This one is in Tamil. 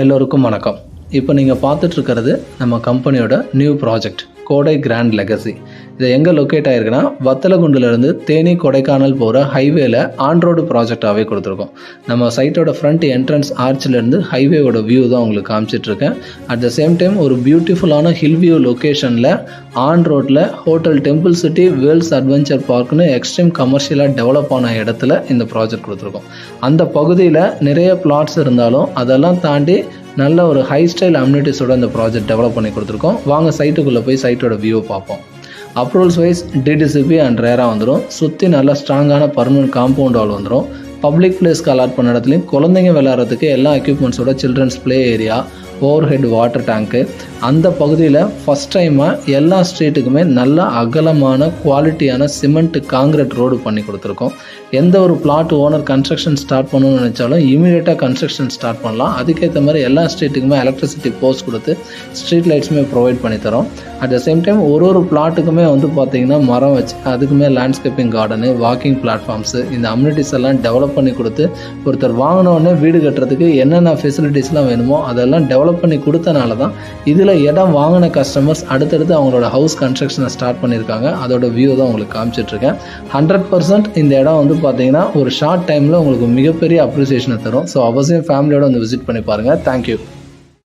எல்லோருக்கும் வணக்கம். இப்போ நீங்கள் பார்த்துட்ருக்கிறது நம்ம கம்பெனியோட new project Kodai grand legacy இது எங்கே லொக்கேட் ஆகிருக்குன்னா வத்தலகுண்டுலேருந்து தேனி கொடைக்கானல் போகிற ஹைவேல ஆன் ரோடு ப்ராஜெக்டாகவே கொடுத்துருக்கோம். நம்ம சைட்டோட ஃப்ரண்ட் என்ட்ரன்ஸ் ஆர்ச்சிலேருந்து ஹைவேவோட வியூ தான் உங்களுக்கு காமிச்சிட்ருக்கேன் அட் த சேம் டைம் ஒரு பியூட்டிஃபுல்லான ஹில் வியூ லொக்கேஷனில் ஆன் ரோட்டில் hotel temple city worlds adventure பார்க்னு extreme கமர்ஷியலாக டெவலப் ஆன இடத்துல இந்த ப்ராஜெக்ட் கொடுத்துருக்கோம். அந்த பகுதியில் நிறைய பிளாட்ஸ் இருந்தாலும் அதெல்லாம் தாண்டி நல்ல ஒரு ஹை ஸ்டைல் அம்யூனிட்டிஸோட இந்த ப்ராஜெக்ட் டெவலப் பண்ணி கொடுத்துருக்கோம். வாங்க சைட்டுக்குள்ளே போய் சைட்டோட வியூவை பார்ப்போம். அப்ரூவல்ஸ் வைஸ் டிடிசிபி அண்ட் ரேராக வந்துடும் சுற்றி நல்லா ஸ்ட்ராங்கான பர்மனன்ட் காம்பவுண்ட் வால் வந்துடும் பப்ளிக் பிளேஸ்க்கு அலாட் பண்ண இடத்துலையும் குழந்தைங்க விளையாடுறதுக்கு எல்லா எக்யூப்மெண்ட்ஸோட children's play area overhead water டேங்க்கு அந்த பகுதியில் ஃபஸ்ட் டைமாக எல்லா ஸ்ட்ரீட்டுக்குமே நல்ல அகலமான குவாலிட்டியான சிமெண்ட் காங்கிரீட் ரோடு பண்ணி கொடுத்துருக்கோம். எந்த ஒரு பிளாட் ஓனர் கன்ஸ்ட்ரக்ஷன் ஸ்டார்ட் பண்ணணும்னு நினச்சாலும் இமீடியட்டாக கன்ஸ்ட்ரக்ஷன் ஸ்டார்ட் பண்ணலாம். அதுக்கேற்ற மாதிரி எல்லா ஸ்ட்ரீட்டுக்குமே எலக்ட்ரிசிட்டி போஸ்ட் கொடுத்து ஸ்ட்ரீட் லைட்ஸுமே ப்ரொவைட் பண்ணி தரோம். அட் த சேம் டைம் ஒரு ஒரு பிளாட்டுக்குமே வந்து பார்த்திங்கன்னா மரம் வச்சு அதுக்குமே லேண்ட்ஸ்கேப்பிங் கார்டனு வாக்கிங் பிளாட்ஃபார்ம்ஸு இந்த அம்யூனிட்டிஸ் எல்லாம் டெவலப் பண்ணி கொடுத்து ஒருத்தர் வாங்கினோடனே வீடு கட்டுறதுக்கு என்னென்ன ஃபெசிலிட்டிஸ்லாம் வேணுமோ அதெல்லாம் டெவலப் பண்ணி கொடுத்தனால தான் இதில் இடம் வாங்கின கஸ்டமர்ஸ் அடுத்தடுத்து அவங்களோட ஹவுஸ் கன்ஸ்ட்ரக்ஷனை ஸ்டார்ட் பண்ணியிருக்காங்க. அதோட வியூ தான் உங்களுக்கு காமிச்சிட்ருக்கேன். ஹண்ட்ரட் பர்சன்ட் இந்த இடம் வந்து பார்த்தீங்கன்னா ஒரு ஷார்ட் டைமில் உங்களுக்கு மிகப்பெரிய அப்ரிசியேஷனை தரும். ஸோ அவசியம் ஃபேமிலியோட வந்து விசிட் பண்ணி பாருங்கள் தேங்க்யூ